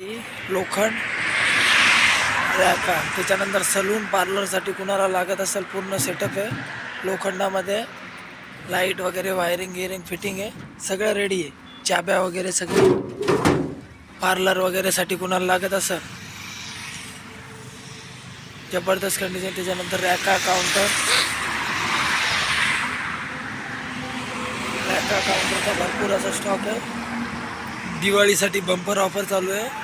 लोखंड रॅका त्याच्यानंतर सलून पार्लरसाठी कुणाला लागत असेल पूर्ण सेटअप आहे. लोखंडामध्ये लाइट वगैरे वायरिंग गिअरिंग फिटिंग आहे. सगळं रेडी आहे. चाब्या वगैरे सगळे. पार्लर वगैरेसाठी कुणाला लागत असेल? जबरदस्त कंडिशन त्याच्यानंतर रॅका काउंटर रॅका काउंटरचा भरपूर असा स्टॉक आहे. दिवाळीसाठी बंपर ऑफर चालू आहे.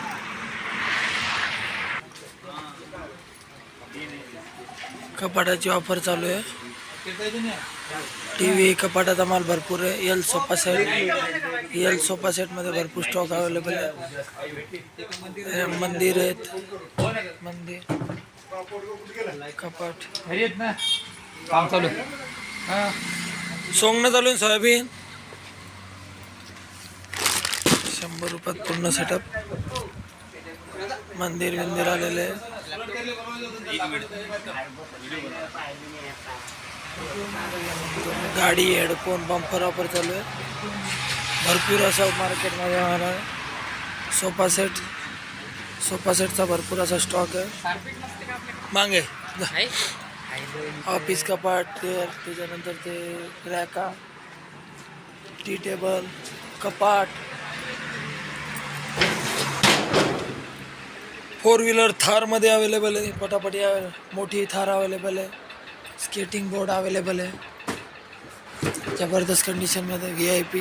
कपाटाची ऑफर चालू आहे. टी व्ही कपाटाचा माल भरपूर आहे. L sofa set L sofa सेटमध्ये भरपूर स्टॉक अवेलेबल आहे. हे मंदिर आहेत. मंदिर. कपाट. काम चालू आहे. हा सोंगणं चालू आहे सोयाबीन? शंभर रुपयात पूर्ण सेटअप मंदिर बिंदिर आलेले आहे. गाडी हेडफोन बंपर ऑफर चालू आहे. भरपूर असं मार्केटमध्ये आम्हाला सोफा सेट सोफा सेटचा भरपूर असा स्टॉक आहे. मागे. ऑफिस कपाट ते त्याच्यानंतर ते रॅका टी टेबल कपाट. फोर व्हीलर थारमध्ये अवेलेबल आहे पटापटी मोठी थार अवेलेबल आहे स्केटिंग बोर्ड अवेलेबल आहे. जबरदस्त कंडिशनमध्ये व्ही आय पी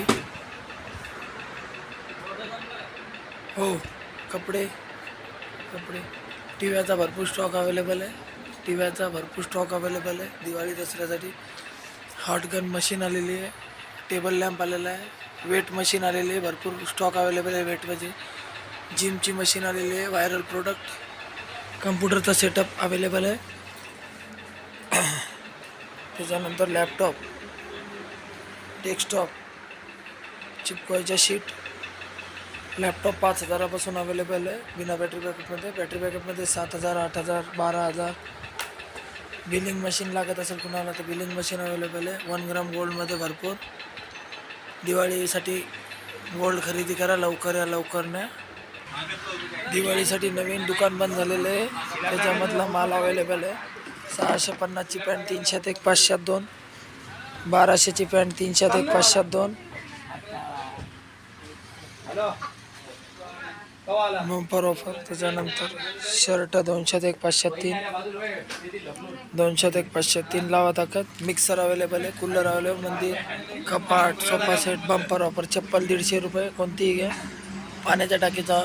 हो कपडे कपडे. टिव्याचा भरपूर स्टॉक अवेलेबल आहे. टिव्याचा भरपूर स्टॉक अवेलेबल आहे. दिवाळी दसऱ्यासाठी हॉट गन मशीन आलेली आहे. टेबल लॅम्प आलेला आहे. वेट मशीन आलेली आहे. भरपूर स्टॉक अवेलेबल आहे वेटमध्ये जिमची मशीन आलेली आहे व्हायरल प्रोडक्ट कम्प्युटरचा सेटअप अवेलेबल आहे. त्याच्यानंतर लॅपटॉप डेस्कटॉप चिपकवायच्या शीट लॅपटॉप पाच हजारापासून अवेलेबल आहे. बिना बॅटरी बॅकअपमध्ये बॅटरी बॅकअपमध्ये सात हजार आठ हजार बारा हजार. बिलिंग मशीन लागत असेल कुणाला तर बिलिंग मशीन अवेलेबल आहे. वन ग्राम गोल्डमध्ये भरपूर. दिवाळीसाठी गोल्ड खरेदी करा लवकर या लवकर न्या. दिवाळीसाठी नवीन दुकान बंद झालेलं आहे. त्याच्यामधला माल अवेलेबल आहे. सहाशे पन्नासची पॅन्ट तीनशेत एक पाचशेत दोन. बाराशेची पॅन्ट तीनशेत एक पाचशात दोन. बंपर ऑफर त्याच्यानंतर शर्ट दोनशेत एक पाचशे तीन. दोनशेत एक पाचशेत तीन लावा ताकद. मिक्सर अवेलेबल आहे कूलर अवेलेबल मंदिर कपाट सोफा सेट बंपर ऑफर चप्पल दीडशे रुपये कोणतीही घ्या. पाण्याच्या टाकीचा